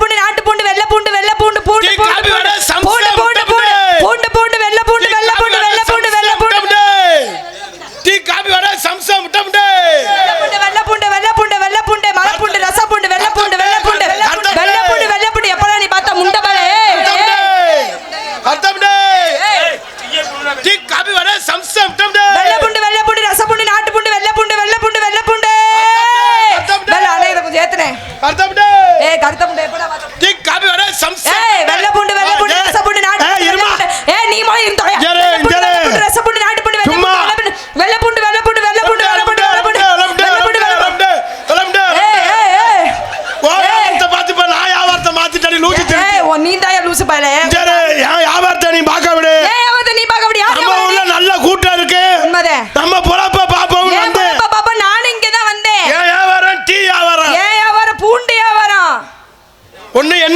பூண்டு நாட்டு பூண்டு வெள்ளை பூண்டு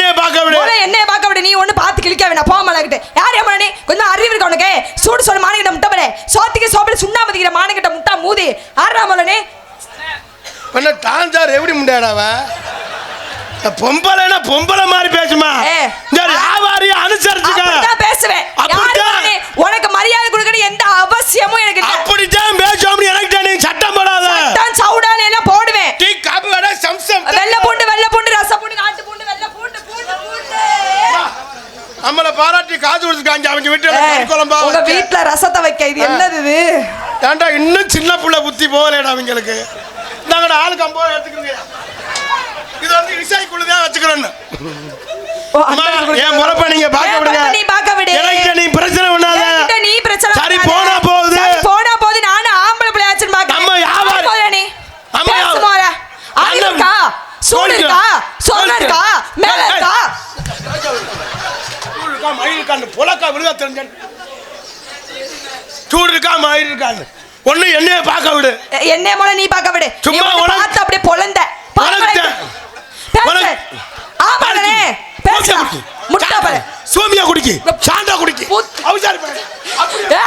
என்னைய பார்க்க விடு. போல என்னைய பார்க்க விட. நீ ஒண்ணு பார்த்து கிழிக்க வேணாம். போக மாட்டேங்கிட்ட யார் ஏமா நீ கொஞ்சம் அறிவு இருக்கா உனக்கு? சூடு சொல்ல மானுகிட்ட முட்டை சோத்துக்கு சோப்பில் சுண்ணாமதிக்கிற மானுகிட்ட முட்டா மூதி. ஆடுறா மல நீ பண்ண டான்சார் எப்படி முண்டாடாவ பொம்பளைனா பொம்பளை மாதிரி பேசுமா. இந்த வியாபாரியை அனுசரிச்சுக்க. பேசுவேன்? உனக்கு மரியாதை கொடுக்கணும் எந்த அவசியமும் எனக்கு அப்படித்தான் பேசுவோம் எனக்கு நீ சட்டம் போடாத தான் சவுடால எல்லாம் போடுவேன் டீ காப்பி வடை சம்சம் வெள்ளை பூண்டு வெள்ளை பூண்டு ரச பூண்டு நாட்டு பூண்டு வெள்ளை பூண்டு பூண்டு பூண்டு நம்மள பாராட்டி காசு கொடுத்துருக்காங்க அவங்க வீட்டுல குழம்பா உங்க வச்சு. வீட்ல ரசத்தை வைக்க இது என்னது இது ஏன்டா இன்னும் சின்ன புள்ள புத்தி போகலடா அவங்களுக்கு நாங்கட ஆளு கம்போ எடுத்துக்கிறீங்க இது வந்து விசாய்க்குள்ள தான் வச்சுக்கிறேன்னு என் முறப்ப நீங்க பார்க்க ஏன் விடுங்க நீ பார்க்க விடு. எனக்கு நீ பிரச்சனை பண்ணாத நீ பிரச்சனை சரி. போனா போகுது. போனா போகுது நானும் ஆம்பளை. நம்ம வியாபாரம். போதுடா நீ நம்ம பேசு வியாபாரம். மோளே. அறிவு அண்ணன். இருக்கா சூடு. இருக்கா இருக்கா மேல இருக்கா இருக்கான்னு புலக்கா விழுக தெரிஞ்சேன். சூடு இருக்கா மயில் இருக்கான்னு ஒண்ணு என்னைய பார்க்க விடு. என்னைய மோளே நீ பார்க்க விடு. சும்மா பார்த்து அப்படியே பொழந்த ஆமாடே பேசு. முட்டை பாரு சோமியா குடிக்கு. சாண்டா குடிக்கு. அவசாரி பாரு. அப்படியே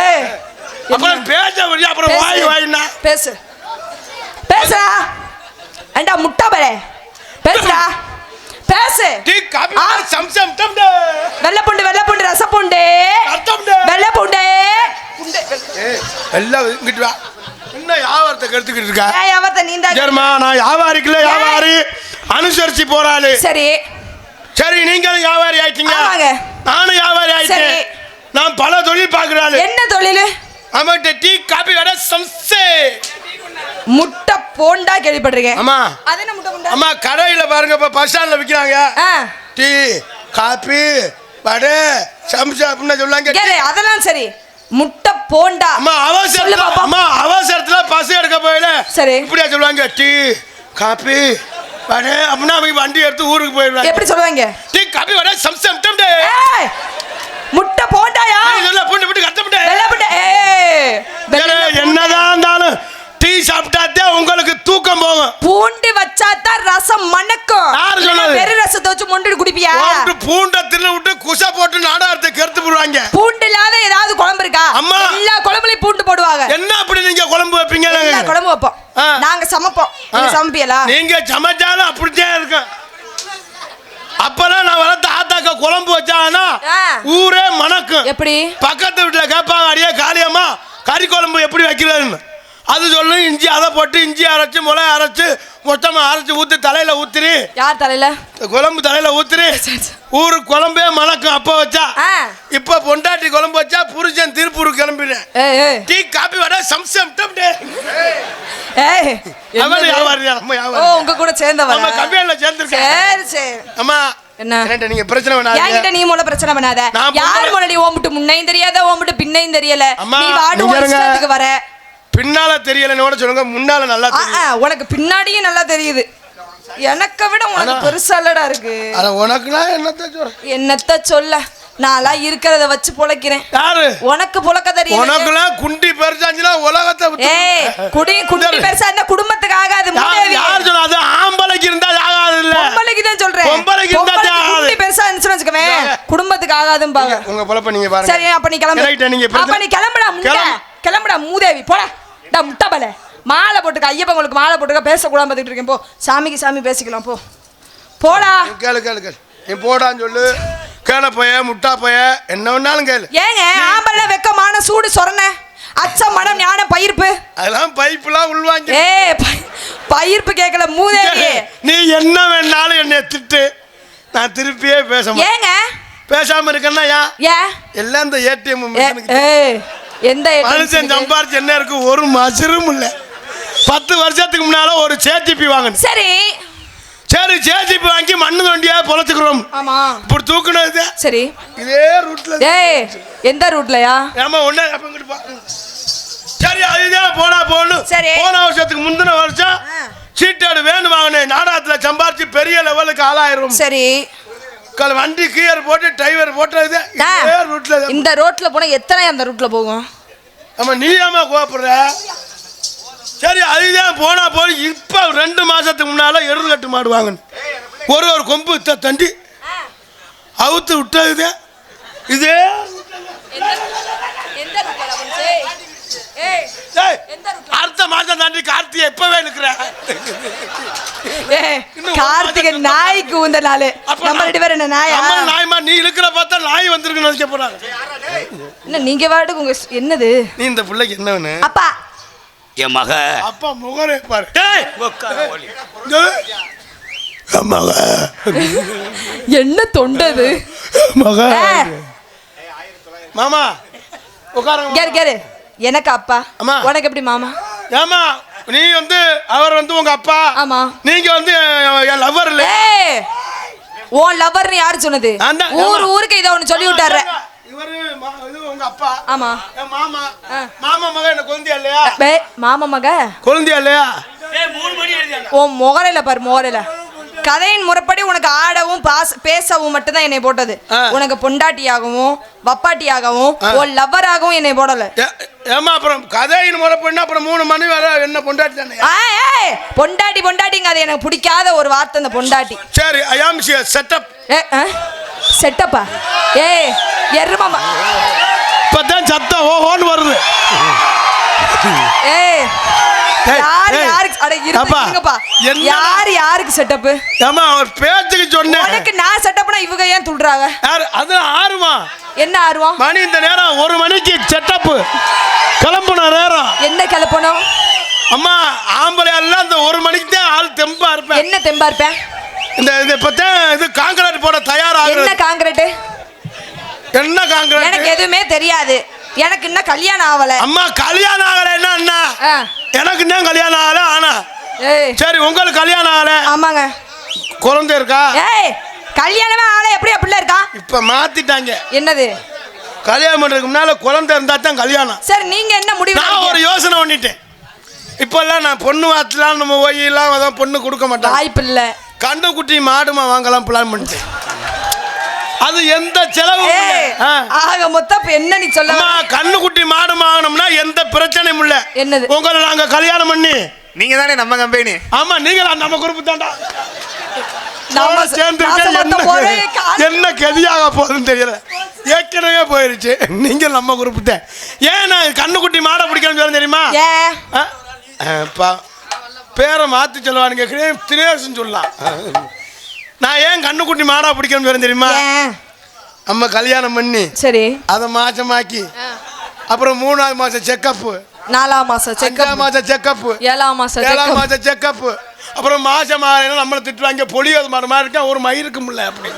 ஏய் அப்புறம் பேச முடியும் அப்புறம் வாய். வாயினா பேசு. பேசுடா. ஏண்டா முட்டை பாரு பேசுடா. பேசு டீ காபி ஆ. சம்சம் டம்ட வெள்ளை பூண்டு வெள்ளை பூண்டு ரச பூண்டு அர்த்தம் வெள்ளை பூண்டு எல்லாம் இங்கிட்டு வா. என்ன வியாபாரத்தை கெடுத்துக்கிட்டு இருக்கா? ஏய் அவத்த நீந்தா சரிம்மா நான் வியாபாரிக்குள்ள வியாபாரி அனுசரிச்சு போறாளு. சரி. சரி நீங்களும் வியாபாரி ஆயிட்டீங்க. நானும் வியாபாரி ஆயிட்டேன். நான் பல தொழில் பார்க்குறாள். என்ன தொழில்? அவன்கிட்ட டீ காபி கடை சம்சே. முட்டை போண்டா கேள்விப்பட்டிருக்கேன். அம்மா. அது என்ன முட்டை போண்டா? அம்மா கடையில பாருங்க இப்ப பஸ் ஸ்டாண்ட்ல விக்கிறாங்க. டீ காபி வடை சம்சா அப்படின்னு சொல்லுவாங்க. கேளு அதெல்லாம் சரி. முட்டை போண்டா. அம்மா அவசரத்துல. அம்மா அவசரத்துல பஸ் எடுக்க போயில சரி. இப்படியா சொல்லுவாங்க டீ காபி வடை அப்படின்னா அவங்க வண்டி எடுத்து ஊருக்கு போயிடுவாங்க. எப்படி சொல்லுவாங்க? டீ காபி வடை சம்சம் டம்டே ஏய் முட்டை போண்டாயா? சொல்ல புண்டு புண்டு கட்டப்பட்டே ஏய் வெள்ளை என்னதான் இருந்தாலும் டீ சாப்பிட்டாத்தே உங்களுக்கு தூக்கம் போகும். பூண்டு வச்சாதான் ரசம் மணக்கும். யாரு சொன்னது? வெறும் ரசத்தை வச்சு மொண்டு குடிப்பியா? போட்டு பூண்டை தின்னு விட்டு குசா போட்டு நாடாரத்தை கருத்து போடுவாங்க பூண்டு இல்லாத ஏதாவது குழம்பு இருக்கா அம்மா. எல்லா குழம்புலயும் பூண்டு போடுவாங்க என்ன அப்படி நீங்க குழம்பு வைப்பீங்க எல்லா குழம்பு வைப்போம். நாங்க சமைப்போம். நீங்க சமைப்பியலா நீங்க சமைச்சாலும் அப்படித்தான் இருக்கும் அப்பதான் நான் வளர்த்த ஆத்தாக்க குழம்பு வச்சாங்கன்னா ஆ. ஊரே மணக்கும். எப்படி? பக்கத்து வீட்டுல கேட்பாங்க அடியே காளியம்மா கறி குழம்பு எப்படி வைக்கிறதுன்னு அது சொல்லும் இஞ்சி அதை போட்டு இஞ்சி அரைச்சு மிளகா அரைச்சு மொத்தமா அரைச்சு ஊத்தி தலையில ஊத்திரி. யார் தலையில? குழம்பு தலையில ஊத்திரி. ஊரு குழம்பே மணக்கும் அப்ப வச்சா. இப்ப பொண்டாட்டி குழம்பு வச்சா புருஷன் திருப்பூர் கிளம்பிடுறேன் டீ காப்பி வடை சம்சம் உங்க கூட சேர்ந்தவரா நம்ம கம்பெனில சேர்ந்திருக்கேன். சரி சரி. அம்மா என்ன? நீங்க பிரச்சனை பண்ணாதீங்க. நீ மூல பிரச்சனை பண்ணாத. யார் முன்னாடி ஓம்பிட்டு முன்னையும் தெரியாத ஓம்பிட்டு பின்னையும் தெரியல. நீ வாடு வர. பின்னால தெரியலன்னு கூட சொல்லுங்க முன்னால நல்லா தெரியும் உனக்கு பின்னாடியும் நல்லா தெரியுது. எனக்கு விட உனக்கு பெருசாலடா இருக்கு. அட உனக்குனா என்னத்த சொல்ற என்னத்த சொல்ல? நான்லாம் இருக்கிறத வச்சு பொழைக்கிறேன். யாரு? உனக்கு புழக்க தெரியும் உனக்குலாம் குண்டி பெருசாச்சுன்னா உலகத்தை ஏய் குடி யாரு? பெருசா இருந்தா குடும்பத்துக்கு ஆகாது. யார் மூதேவி. யார் சொன்னா அது ஆம்பளைக்கு இருந்தா ஏங்க. குடும்பத்துக்கு ஆகாதும்பாங்க. உங்க பொழப்ப நீங்க பாருங்க. சரி அப்ப நீ கிளம்பு. நீங்க அப்ப நீ கிளம்புடா முட்டை கிளம்பு. கிளம்புடா மூதேவி. போடா. டா முட்டை பல மாலை போட்டுக்க ஐயப்பங்களுக்கு மாலை போட்டுக்க பேசக்கூடாம பார்த்துட்டு இருக்கேன். போ. சாமிக்கு சாமி பேசிக்கலாம் போ. போடா. கேளு கேளு கேளு. நீ போடான்னு சொல்லு. கேள பைய முட்டா பைய என்ன வேணாலும் கேளு. ஏங்க ஆம்பளை வெக்கமான சூடு சொரண. அச்சம் மனம் ஞானம் பயிர்ப்பு. அதெல்லாம் பைப்புலாம் உள்வாங்கி ஏ பயிர்ப்பு கேட்கல மூதேவி. நீ என்ன வேணாலும் என்னை திட்டு. நான் திருப்பியே பேச ஏங்க? பேசாம இருக்கேன்னா ஏன் ஏன் எல்லாம் இந்த ஏடிஎம் ஏ- எந்த மனுஷன்? சம்பாரிச்சு என்ன இருக்கு ஒரு மசரும் இல்ல. பத்து வருஷத்துக்கு முன்னால ஒரு சேஜிபி வாங்கணும் சரி. சரி சேஜிபி வாங்கி மண்ணு தோண்டியா பொழைச்சுக்கிறோம். ஆமா. இப்படி தூக்குனது சரி. இதே ரூட்ல ஏய் எந்த ரூட்லயா ஏமா ஒண்ணே அப்ப இங்கிட்டு. சரி அதுதான் போனா போகணும். சரி. போன வருஷத்துக்கு முந்தின வருஷம். சீட்டாடு வேணும் வாங்கினேன் நாடகத்துல சம்பாரிச்சு பெரிய லெவலுக்கு ஆளாயிரும். சரி. கல் வண்டி கீயர் போட்டு டிரைவர் தான். இந்த ரோட்ல போனா எத்தனை அந்த ரூட்ல போகும்? ஆமா நீ ஏமா கோபப்படுற சரி அதுதான் போனா போய் இப்ப ரெண்டு மாசத்துக்கு முன்னால எருது கட்டு மாடு வாங்கணும் ஒரு ஒரு கொம்பு தண்டி. அவுத்து விட்டது இதே எந்த ரூட்ல போச்சு ஏய் டேய், எந்த ரூட்ல அடுத்த மாசம் தாண்டி கார்த்திகை எப்பவே இருக்கிறேன் கார்த்திகை நாய்க்கு உந்த நாள். அப்ப நம்ம ரெண்டு பேரும் என்ன நாயா? நம்ம நாய்மா நீ இருக்கிற பார்த்தா நாய் வந்திருக்குன்னு நினைக்க போறாங்க. என்ன நீங்க வாட்டுக்கு உங்க என்னது? நீ இந்த பிள்ளைக்கு என்ன வேணும் அப்பா. என் மக. அப்பா முகரே பாரு. மக. என்ன தொண்டது மக. மாமா உட்காருங்க கேரு கேரு எனக்கு அப்பா. அம்மா. உனக்கு எப்படி மாமா? ஏமா நீ வந்து அவர் வந்து உங்க அப்பா. ஆமா. நீங்க வந்து என் லவ்வர் இல்ல. உன் லவ்வர்னு யாரு சொன்னது. ஊர் ஆமா. ஊருக்கு இதை ஒன்று சொல்லி விட்டாரு. இவரு மா- இது உங்க அப்பா. ஆமா. என் மாமா. மாமா மக என்ன குழந்தையா இல்லையா? மாமா மக? குழந்தையா இல்லையா? உன் முகரையில பாரு முகரையில. கதையின் முறைப்படி உனக்கு ஆடவும் பாச பேசவும் மட்டும்தான் என்னை போட்டது. உனக்கு பொண்டாட்டியாகவும் வப்பாட்டியாகவும் உன் லவ்வராகவும் என்னை போடல. ஏ- ஏம்மா அப்புறம் கதையின் முறை பண்ணா அப்புறம் மூணு மணி வரை என்ன கொண்டாடி தானே? பொண்டாட்டி பொண்டாட்டிங்க அது எனக்கு பிடிக்காத ஒரு வார்த்தை அந்த பொண்டாட்டி. சரி ஐ ஆம் செட்டப் ஏ செட்டப்பா ஏய் எருமாமா இப்பதான் சத்தம் ஓஹோன்னு வருது. ஏய் ஏய், யார். யாருக்கு அட இருங்கப்பா? யார் யாருக்கு செட்டப்பு ஏம்மா அவர் பேச்சுக்கு சொன்னேன். உனக்கு நான் செட்டப்னா இவங்க ஏன் துள்றாங்க யாரு அது என்ன ஆர்வம்? மணி இந்த நேரம் ஒரு மணிக்கு செட்டப்பு கிளம்புன நேரம். என்ன கிளப்பணும்? அம்மா ஆம்பளை எல்லாம் இந்த ஒரு மணிக்கு தான் ஆள் தெம்பா இருப்பேன். என்ன தெம்பா இருப்பேன்? இந்த இது இப்பதான் இது காங்கிரீட் போட என்ன தயாராகுது காங்கிரீட் என்ன காங்கிரீட் எனக்கு எதுவுமே தெரியாது. எனக்கு இன்னும் கல்யாணம் ஆகல. அம்மா கல்யாணம் ஆகலைன்னா என்ன ஆ. எனக்கு தான் கல்யாணம் ஆகல ஆனா. சரி உங்களுக்கு கல்யாணம் ஆகல. ஆமாங்க. குழந்தை இருக்கா? ஏய் கல்யாணமே ஆகல. எப்படி பிள்ளை இருக்கா? இப்ப மாத்திட்டாங்க. என்னது? கல்யாணம் பண்றதுக்கு முன்னால குழந்தை இருந்தா தான் கல்யாணம். சரி நீங்க என்ன முடிவு நான் ஒரு? யோசனை பண்ணிட்டேன். இப்பெல்லாம் நான் பொண்ணு வாத்தலாம் நம்ம ஓயெல்லாம் அதான் பொண்ணு கொடுக்க மாட்டேன் வாய்ப்பு இல்ல கண்டு குட்டி மாடுமா வாங்கலாம் பிளான் பண்ணிட்டேன். அது எந்த. ஆ. ஆக மொத்தம் இப்ப என்ன நீ சொல்ல அம்மா வர? கண்ணு குட்டி மாடு வாங்கினோம்னா எந்த பிரச்சனையும் இல்ல. என்னது? உங்களை நாங்க கல்யாணம் பண்ணி. நீங்க தானே நம்ம கம்பெனி ஆமா நீங்களா நம்ம குரூப் தாண்டா நாம சேர்ந்து. என்ன கதியாக போகுதுன்னு தெரியல. ஏற்கனவே போயிருச்சு. நீங்க நம்ம தான் ஏன் நான் கண்ணுக்குட்டி மாடை பிடிக்கணும்னு சொல்ல தெரியுமா? பேரை மாத்தி சொல்லுவானுங்க. தினேசன் சொல்லலாம். நான் ஏன் கண்ணுக்குட்டி மாடா பிடிக்கணும்னு சொல்ல தெரியுமா? நம்ம கல்யாணம் பண்ணி சரி. அதை மாசமாக்கி அப்புறம் மூணாவது மாசம் செக்கப்பு. நாலாம் மாசம் செக்கப் மாசம் செக்கப்பு ஏழாம் மாசம் ஏழாம் செக்கப் மாசம் செக்கப்பு அப்புறம் மாசம் ஆகலைன்னா நம்மளை திட்டுவாங்க பொழியாது மாதிரி மாதிரி இருக்கா? ஒரு மயிருக்கு முடியல அப்படி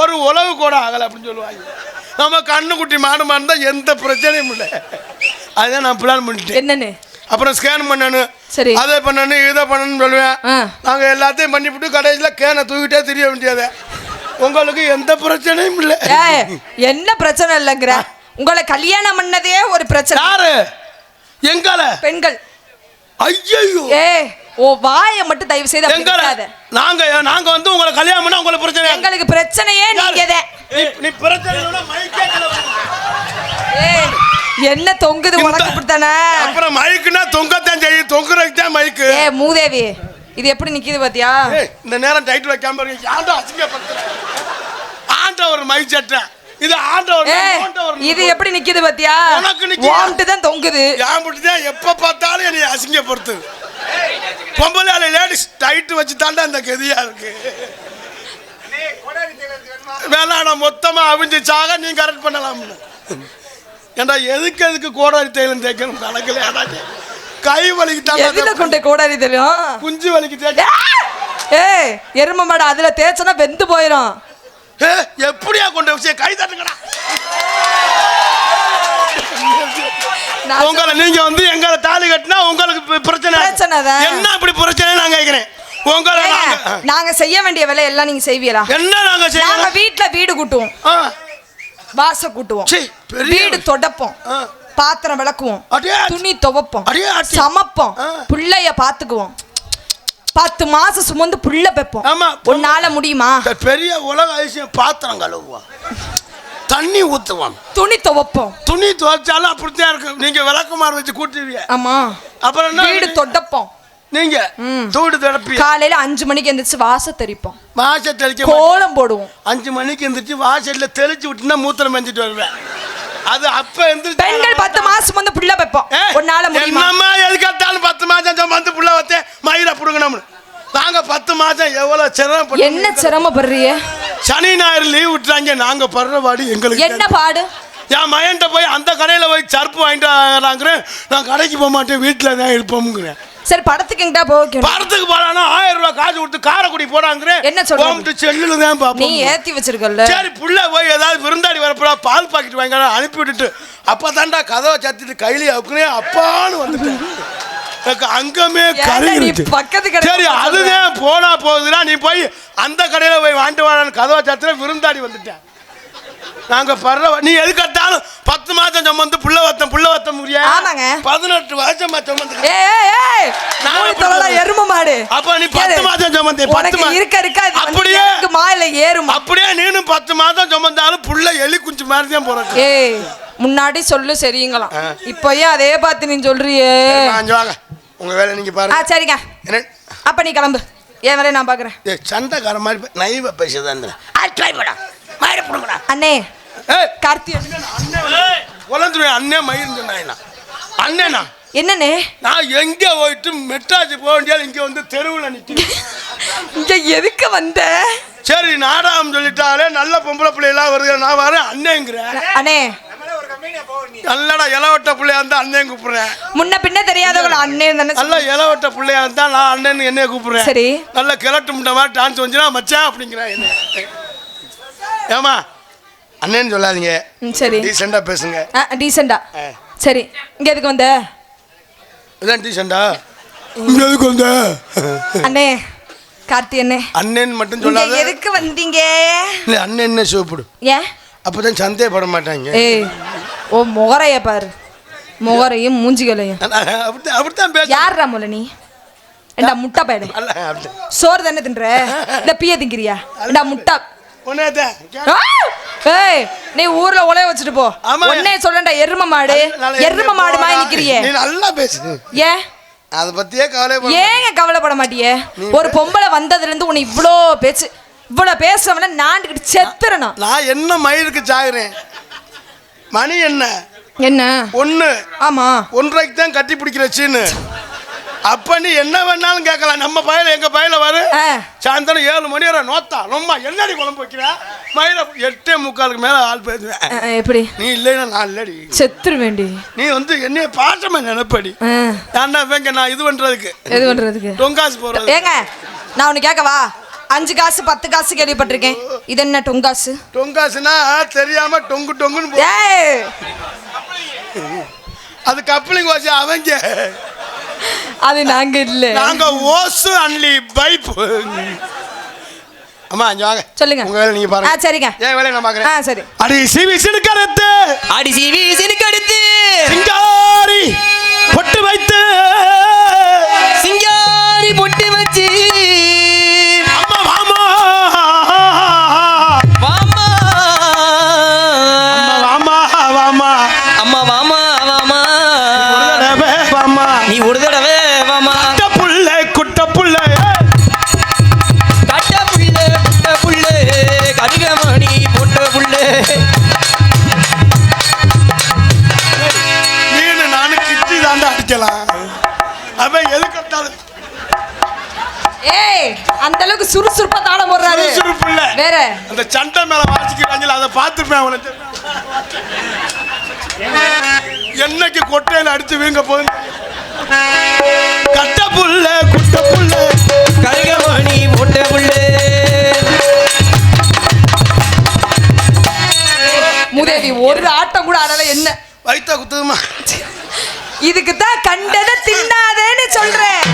ஒரு உழவு கூட ஆகலை அப்படின்னு சொல்லுவாங்க. நம்ம கண்ணுக்குட்டி மாடு மாதிரி இருந்தால் எந்த பிரச்சனையும் இல்லை. அதுதான் நான் பிளான் பண்ணிட்டேன். என்னன்னு? அப்புறம் ஸ்கேன் பண்ணணும். சரி. அதை பண்ணணும் இதை பண்ணணும்னு சொல்லுவேன். நாங்கள் எல்லாத்தையும் பண்ணிவிட்டு கடைசியில் கேனை தூக்கிட்டே தெரிய வேண்டியது. உங்களுக்கு எந்த பிரச்சனையும் இல்லை. என்ன பிரச்சனை இல்லைங்கிற? உங்களை கல்யாணம் பண்ணதே ஒரு பிரச்சனை. யாரு? எங்கால? பெண்கள். ஐயோ ஏ ஓ வாயை மட்டும் தயவு செய்து அப்படி. நாங்க நாங்க வந்து உங்களை கல்யாணம் பண்ணா உங்களுக்கு பிரச்சனை. எங்களுக்கு பிரச்சனையே நீங்க தான் நீ- பிரச்சனை இல்லைன்னா மைக்கே. ஏய் என்ன தொங்குது உனக்கு இப்படித்தானே? அப்புறம் மைக்குன்னா தொங்கத்தான் செய்யும். தொங்குறதுக்கு தான் மைக்கு. ஏ மூதேவி இது எப்படி நிக்குது பாத்தியா? இந்த நேரம் டைட் வைக்காம இருக்கு ஆண்டா அசிங்கப்படுத்துற? ஆண்ட ஒரு மை சட்டை. இது ஆண்ட ஒரு ஏ நோண்ட ஒரு இது எப்படி நிக்குது பாத்தியா? உனக்கு? ஓம்ட்டு தான் தொங்குது. ஏன் தான் எப்ப பார்த்தாலும் என்னை அசிங்கப்படுத்துது. பொம்பளை லேடிஸ் டைட்டு வச்சு தாண்டா இந்த கதியா இருக்கு. வேணாம் மொத்தமா அவிஞ்சு சாக நீ கரெக்ட் பண்ணலாம்னு. ஏண்டா எதுக்கு எதுக்கு கோடாரி தைலம் தேய்க்கணும்? கணக்கில் ஏதாச்சும் கை வலிக்கு எதுல தாண்டா கொண்டு கோடாரி தெரியும் குஞ்சு வலிக்கு தேய்க்க ஏய் எரும மாடு அதுல தேய்ச்சனா வெந்து போயிரும். ஏ, எப்படியா கொண்டு வச்சு கை தட்டுங்கடா. உங்களை நீங்க வந்து எங்களை தாலி கட்டினா உங்களுக்கு பிரச்சனை. என்ன இப்படி பிரச்சனை நான் கேட்கிறேன். உங்களை நாங்க நாங்க செய்ய வேண்டிய வேலை எல்லாம் நீங்க செய்வீங்களா? என்ன நாங்க நாங்க செய்யணும் வீட்ல வீடு கூட்டுவோம். வாச கூட்டுவோம். வீடு தொடப்போம். பாத்திரம் விளக்குவோம். துணி துவைப்போம். சமைப்போம். பிள்ளைய பாத்துக்குவோம். பத்து மாசம் சுமந்து புள்ள பெப்போம் ஆமா. உன்னால முடியுமா? பெரிய உலக அதிசயம் பாத்திரம் கழுவுவான் தண்ணி ஊத்துவான் துணி துவைப்போம். துணி துவைச்சாலும் அப்படித்தான் இருக்கு. நீங்க விளக்குமாறு வச்சு கூட்டுவீங்க. ஆமா. அப்புறம் என்ன? வீடு தொடப்போம் நீங்க தூடு தடப்பி காலையில அஞ்சு மணிக்கு எந்திரிச்சு வாச தெளிப்போம். வாச தெளிக்க. கோலம் போடுவோம். அஞ்சு மணிக்கு எந்திரிச்சு வாசல்ல தெளிச்சு விட்டுனா மூத்திரம் மெஞ்சிட்டு வருவேன். அது அப்ப எந்திரிச்சு பெண்கள் பத்து மாசம் சுமந்து புள்ள பெப்போம் ஏய், உன்னால முடியுமா? என்னம்மா எதுக்காத்தாலும் பத்து மாசம் வந்து புள்ள வத்தேன். மயில புடுங்கணும்னு. நாங்க பத்து மாசம் எவ்வளவு சிரமப்பட்டு என்ன சிரமப்படுறிய சனி ஞாயிறு லீவ் விட்டுறாங்க. நாங்க படுற பாடு எங்களுக்கு என்ன பாடு? என் மயன்ட்ட போய் அந்த கடையில் போய் சர்ப்பு வாங்கிட்டு நான் கடைக்கு போக மாட்டேன். வீட்டில் தான் இருப்போம்ங்கிறேன். சரி படத்துக்கு எங்கிட்ட போக படத்துக்கு போறானா ஆயிரம் ரூபாய் காசு கொடுத்து காரைக்குடி போறாங்கிறேன் என்ன? போகும்போது செல்லுல தான் நீ பார்ப்போம் ஏத்தி வச்சிருக்கல்ல. சரி புள்ள போய் ஏதாவது விருந்தாடி வரப்போ பால் பாக்கெட் வாங்க அனுப்பி விட்டுட்டு. அப்போ தாண்டா கதவை சத்திட்டு கையிலே அவுக்குனே அப்பான்னு வந்துட்டேன். எனக்கு அங்கமே நீ இருக்கு. பக்கத்து சரி அதுதான் போனா போகுதுன்னா நீ போய் அந்த கடையில போய் வாங்கிட்டு வாடான்னு கதவை சத்திர விருந்தாடி வந்துட்டேன். நாங்க படுற நீ எது கட்டாலும் பத்து மாசம் சுமந்து புள்ள வத்தம் புள்ள வத்தம் முடியா? ஆமாங்க. பதினெட்டு வருஷமா ஏய், நான்? எரும மாடு. அப்ப நீ பத்து கேளு. மாசம் சுமந்தே, பத்து உனக்கு மா- இருக்க இருக்க அப்படியே? மாயில ஏறுமா. அப்படியே நீனும் பத்து மாதம் சுமந்தாலும் புள்ள எலி குஞ்சு மாதிரி தான் போறக்கு ஏய் முன்னாடி சொல்லு சரிங்களாம் இப்போ ஏன் அதே பார்த்து நீ சொல்றியே. உங்க வேலை நீங்க பாருங்க. சரிங்க. அப்ப நீ கிளம்பு. என் வேலையை நான் பாக்குறேன். சண்டைக்கார மாதிரி நைவ பேசுதான் ட்ரை பண்ணா. மயிர போடுங்கடா. அண்ணே ஏய். கார்த்தி. குழந்தைய அண்ணே மயிர் சொன்னாங்க அண்ணேண்ணா என்னண்ணே? நான் எங்க போயிட்டு மெட்ராஸ் போக வேண்டியது இங்க வந்து தெருவில் நிற்கிறேன் இங்க எதுக்கு வந்த? சரி நாடகம் சொல்லிட்டாலே நல்ல பொம்பளை பிள்ளைலாம் வருது. நான் வரேன் அண்ணேங்கிறேன் அண்ணே. நல்லடா இளவட்ட பிள்ளையா இருந்தா அண்ணன் கூப்பிடுறேன். முன்ன பின்ன தெரியாதவங்கள அண்ணே தானே நல்ல இளவட்ட பிள்ளையா இருந்தா நான் அண்ணன் என்னைய கூப்பிடுறேன். சரி. நல்ல கிழட்டு முட்டை மாதிரி டான்ஸ் வந்துச்சுன்னா மச்சான் அப்படிங்கிறேன் என்ன. ஏமா அண்ணன் சொல்லாதீங்க. ம், சரி. டீசெண்டா பேசுங்க. டீசெண்டா ஆ. சரி இங்க எதுக்கு வந்த? இதான் டீசெண்டா இங்க எதுக்கு வந்த? அண்ணே கார்த்தி அண்ணே. அண்ணன் மட்டும் சொல்லாத. எதுக்கு வந்தீங்க? இல்லை அண்ணன் என்ன சிவப்படு ஏன்? அப்பதான் சந்தேகப்பட மாட்டாங்க. ஏய் ஓ முகரைய பாரு. முகரையும் மூஞ்சிகளையும். அப்படித்தான் பேச யார்ரா முல நீ? ஏண்டா முட்டை அப்படித்தான். சோறு தானே தின்ற? இந்த பிய திங்கிறியா? ஏண்டா முட்டை! ஏய் நீ ஊர்ல உலைய வச்சுட்டு போ. உன்னே சொல்லண்டா எரும மாடு. எரும மாடு மாதிரி நிக்கிறியே நீ நல்லா பேசு ஏன்? அதை பத்தியே கவலை ஏங்க கவலைப்பட மாட்டியே? ஒரு பொம்பளை வந்ததுல இருந்து உன்னை இவ்ளோ பேச்சு இவ்வளோ பேசுறவன நாண்டுக்கிட்டு செத்துறணும். நான் என்ன மயிருக்கு சாகுறேன்? மணி என்ன? என்ன? ஒன்று ஆமா. ஒன்றரைக்கு தான் கட்டி பிடிக்கிற சீனு. அப்ப நீ என்ன வேணாலும் கேட்கலாம். நம்ம பயில எங்க பயில வரு. சாயந்தரம் ஏழு மணி வரை நோத்தா. ரொம்ப என்னடி குழம்பு வைக்கிற? மயில எட்டே முக்காலுக்கு மேல ஆள் பேசுவேன் எப்படி? நீ இல்லைன்னா நான் இல்லடி. செத்துரு வேண்டி நீ வந்து என்னைய பாசமா நினைப்படி. ஏன்டா இவங்க நான் இது பண்றதுக்கு. எது பண்றதுக்கு? டொங்காசு போறது ஏங்க நான் உனக்கு கேட்கவா? அஞ்சு காசு பத்து காசு கேள்விப்பட்டிருக்கேன். இது என்ன டொங்காசு டொங்காசுனா தெரியாம டொங்கு டொங்குன்னு அது கப்ளிங் வாசி அவங்க? அது நாங்க இல்ல. நாங்க ஓசு அன்லி பைப் அம்மா இங்க வாங்க. சொல்லுங்க. உங்க வேலை நீங்க பாருங்க. சரிங்க. ஏன் வேலையை நான் ஆ பாக்குறேன் சரி. அடி சிவி சிடுக்கரத்து அடிசி வீசினுக்கு அடுத்து. சிங்காரி பொட்டு வைத்து. சிங்காரி பொட்டு வச்சு. அம்மா வாமா வாமா அம்மா வாமா வாமா அம்மா வாமா அந்த சண்டை மேல வாசிக்கிறாங்கல்ல அதை பார்த்துருப்பேன் அவனை. என்னைக்கு கொட்டையில அடிச்சு வீங்க போகுது? கட்ட புள்ள குட்ட புள்ள கருகமணி போட்ட புள்ளே மூதேவி ஒரு ஆட்டம் கூட ஆடல என்ன? வயித்தா குத்துதுமா இதுக்கு தான் கண்டதை தின்னாதேன்னு சொல்றேன்.